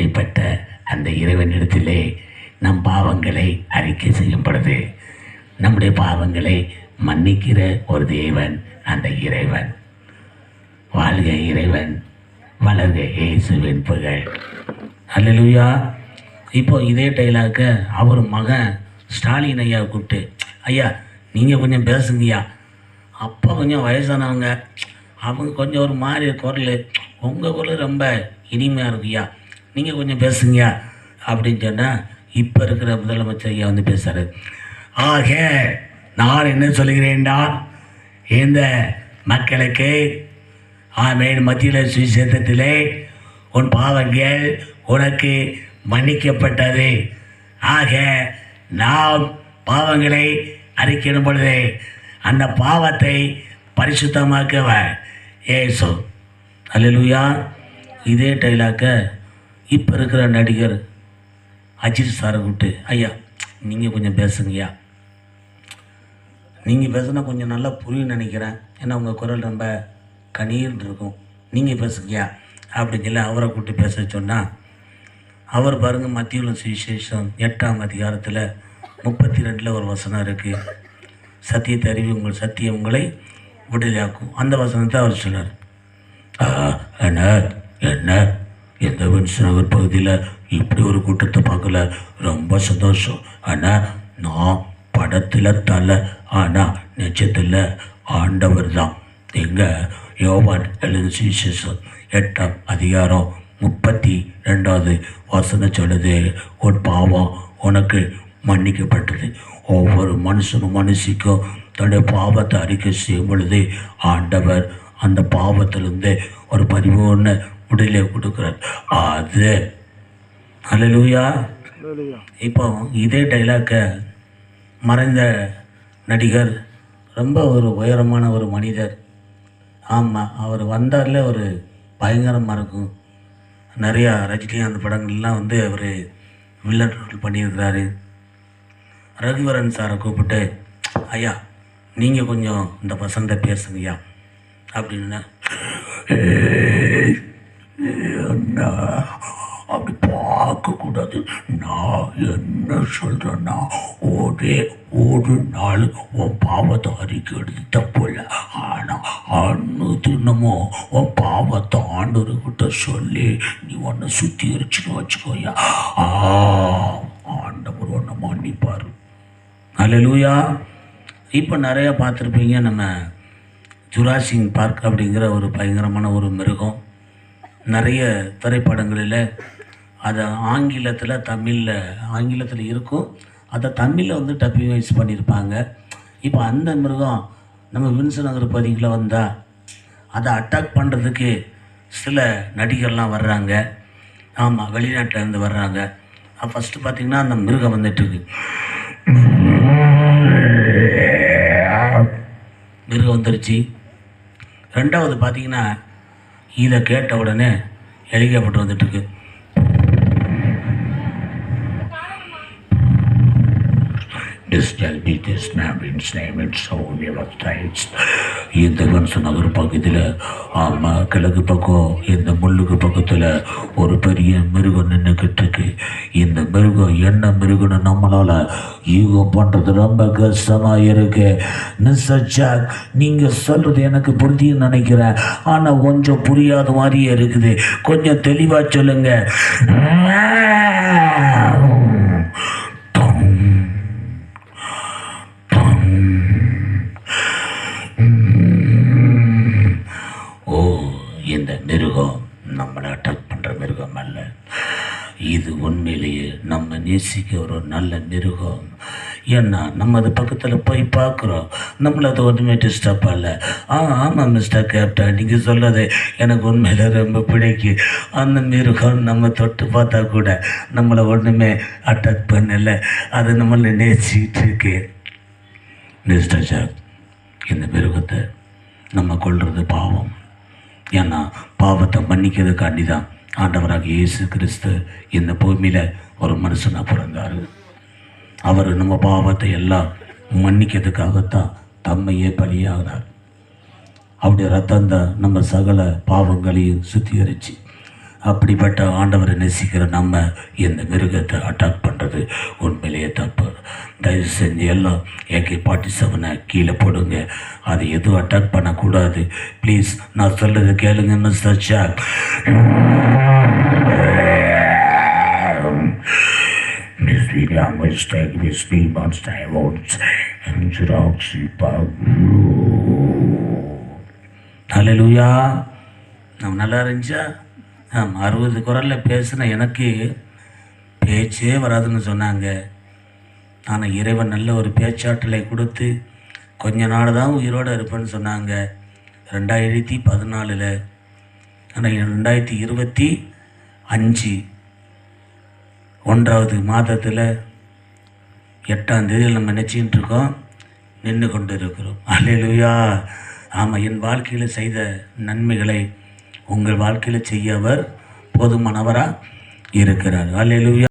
அப்படிப்பட்ட அந்த இறைவனிடத்திலே நம் பாவங்களை அறிக்கை செய்யும் பொழுது நம்முடைய பாவங்களை மன்னிக்கிற ஒரு தேவன் அந்த இறைவன். வாழ்க இறைவன் வளர்க இயேசுவின் புகழ். அல்லேலூயா இப்போ இதே டைலாக்க அவர் மகன் ஸ்டாலின் ஐயா கூப்பிட்டு ஐயா நீங்கள் கொஞ்சம் பேசுங்கய்யா. அப்போ கொஞ்சம் வயசானவங்க அவங்க கொஞ்சம் ஒரு மாதிரி குரல். உங்கள் குரல் ரொம்ப இனிமையாக இருக்குயா நீங்கள் கொஞ்சம் பேசுங்க அப்படின்னு சொன்னால் இப்போ இருக்கிற முதலமைச்சர் ஐயா வந்து பேசுகிறாரு ஆக நான் என்ன சொல்கிறேன்டா இந்த மக்களுக்கு ஆமேன் மத்தியில் சுவிசேஷத்திலே உன் பாவங்கள் உனக்கு மன்னிக்கப்பட்டது. ஆக நாம் பாவங்களை அறிக்கிடும் பொழுது அந்த பாவத்தை பரிசுத்தமாக்கவ. ஏசோ. அல்லேலூயா இதே டைலாக்கை இப்போ இருக்கிற நடிகர் அஜித் சாரை கூப்பிட்டு ஐயா நீங்கள் கொஞ்சம் பேசுங்கய்யா. நீங்கள் பேசுனா கொஞ்சம் நல்லா புரியும் நினைக்கிறேன். ஏன்னா உங்கள் குரல் ரொம்ப கணீர்னு இருக்கும். நீங்கள் பேசுங்கய்யா அப்படின்னு சொல்லி அவரை கூப்பிட்டு பேச சொன்னால் அவர் பாருங்கள் மத்தியுள்ள சுவிசேஷம் எட்டாம் அதிகாரத்தில் முப்பத்தி ரெண்டில் ஒரு வசனம் இருக்குது சத்தியத்தை அறிவி உங்கள் சத்தியம் உங்களை விடுதலையாக்கும். அந்த வசனத்தை அவர் சொன்னார் "ஆ, என்ன என்ன? எந்த வின்ஸ் நகர் பகுதியில் இப்படி ஒரு கூட்டத்தை பார்க்கல? ரொம்ப சந்தோஷம். ஆனால் நான் படத்தில் தலை ஆனால் நிஜத்தில் ஆண்டவர் தான் எங்கள் யோவான் எழுது சுவிசேஷம் எட்டாம் அதிகாரம் முப்பத்தி ரெண்டாவது வசனம் சொல்லுது உன் பாவம் உனக்கு மன்னிக்கப்பட்டது. ஒவ்வொரு மனுஷனும் மனுஷிக்கும் தன்னுடைய பாவத்தை அறிக்கை செய்யும் பொழுது ஆண்டவர் அந்த பாவத்திலிருந்து ஒரு பரிபூர்ண விடுதலை கொடுக்குறார். அது. அல்லேலூயா இப்போ இதே டைலாக்க மறைந்த நடிகர் ரொம்ப ஒரு உயரமான ஒரு மனிதர். ஆமாம் அவர் வந்தார்ல ஒரு பயங்கரமாக இருக்கும். நிறையா ரஜினிகாந்த் படங்கள்லாம் வந்து அவர் வில்லன் ரோல் பண்ணியிருக்கிறாரு. ரகுவரன் சாரை கூப்பிட்டு ஐயா நீங்கள் கொஞ்சம் இந்த பசங்க பேசுங்கய்யா. அப்படின்னு என்ன? அப்படி பார்க்கக்கூடாது. நான் என்ன சொல்கிறேன்னா ஒரே ஒரு நாள் உன் பாவத்தை அறிக்கை எடுத்து தப்பு இல்லை ஆனால் அன்னு தினமும் உன் பாவத்தை ஆண்டவர்கிட்ட சொல்லி நீ உன்னை சுத்திகரிச்சுன்னு வச்சுக்கோயா. ஆ ஆண்டவர் உன்னை மன்னிப்பார். அல்லேலூயா இப்போ நிறையா பார்த்துருப்பீங்க நம்ம ஜுராசிங் பார்க் அப்படிங்கிற ஒரு பயங்கரமான ஒரு மிருகம். நிறைய திரைப்படங்களில் அதை ஆங்கிலத்தில் தமிழில் ஆங்கிலத்தில் இருக்கும். அதை தமிழில் வந்து டப்பிங் வைஸ் பண்ணியிருப்பாங்க இப்போ அந்த மிருகம் நம்ம வின்சு நகர் பகுதியில் வந்தால் அதை அட்டாக் பண்ணுறதுக்கு சில நடிகர்லாம் வர்றாங்க. ஆமாம் வெளிநாட்டிலேருந்து வர்றாங்க. ஃபஸ்ட்டு பார்த்திங்கன்னா அந்த மிருகம் வந்துட்டுருக்கு. மிருகம் வந்துருச்சு. ரெண்டாவது பார்த்திங்கன்னா இதை கேட்ட உடனே ஹெலிகாப்டர் வந்துட்டுருக்கு This shall be this Navin's name and so we இந்த கன்ச நகர் பக்கத்தில் ஆமாம் கிழக்கு பக்கம் இந்த முள்ளுக்கு பக்கத்தில் ஒரு பெரிய மிருகம் நின்றுக்கிட்டு இருக்கு. இந்த மிருகம் என்ன மிருகம்னு நம்மளால் யூகம் பண்ணுறது ரொம்ப கஷ்டமாக இருக்கு. மிஸ்டர் ஜாக் நீங்கள் சொல்கிறது எனக்கு புரியுதுன்னு நினைக்கிறேன். ஆனால் கொஞ்சம் புரியாத மாதிரியே இருக்குது. கொஞ்சம் தெளிவாக சொல்லுங்கள் மிருகம் நம்மளை அட்டாக் பண்ணுற மிருகம் அல்ல. இது உண்மையிலேயே நம்ம நேசிக்க ஒரு நல்ல மிருகம். ஏன்னா நம்ம அது பக்கத்தில் போய் பார்க்குறோம். நம்மள அது ஒன்றுமே டிஸ்டர்ப் ஆகல. ஆ ஆமாம் மிஸ்டர் கேப்டன் நீங்கள் சொல்றது எனக்கு உண்மையில் ரொம்ப பிடிக்கும். அந்த மிருகம் நம்ம தொட்டு பார்த்தா கூட நம்மளை ஒன்றுமே அட்டாக் பண்ணலை. அது நம்மளை நேசிக்கிட்டு இருக்கு. மிஸ்டர் ஜாக் இந்த மிருகத்தை நம்ம கொள்வது பாவம். ஏன்னா பாவத்தை மன்னிக்கிறதுக்காண்டி தான் ஆண்டவராக இயேசு கிறிஸ்து இந்த பூமியில் ஒரு மனுஷனாக பிறந்தார். அவர் நம்ம பாவத்தை எல்லாம் மன்னிக்கிறதுக்காகத்தான் தம்மையே பலியாகிறார் அவருடைய ரத்தம் தான் நம்ம சகல பாவங்களையும் சுத்திகரிச்சு. அப்படிப்பட்ட ஆண்டவரை நேசிக்கிற நம்ம இந்த மிருகத்தை அட்டாக் பண்ணுறது உண்மையிலேயே தப்பு. தயவு செஞ்சு எல்லாம் ஏகே ஃபார்ட்டி செவனை கீழே போடுங்க. அது எதுவும் அட்டாக் பண்ணக்கூடாது. ப்ளீஸ் நான் சொல்கிறது கேளுங்க mister shock Miss William mistake, Miss me monster wounds, and Jiroxy ஹalleluya நம்ம நல்லா இருந்துச்சா? ஆமாம் அறுபது குரலில் பேசின எனக்கு பேச்சே வராதுன்னு சொன்னாங்க. ஆனால் இறைவன் நல்ல ஒரு பேச்சாற்றலை கொடுத்து கொஞ்ச நாள் தான் உயிரோடு இருப்பேன்னு சொன்னாங்க. ரெண்டாயிரத்தி பதினாலில். ஆனால் ரெண்டாயிரத்தி இருபத்தி அஞ்சு ஒன்றாவது மாதத்தில் எட்டாம் தேதியில் நம்ம நினச்சிக்கிட்டு இருக்கோம் நின்று கொண்டு இருக்கிறோம் அல்லையா ஆமாம் என் வாழ்க்கையில் செய்த நன்மைகளை உங்கள் வாழ்க்கையில் செய்ய அவர் போதுமானவராக இருக்கிறார். அல்லேலூயா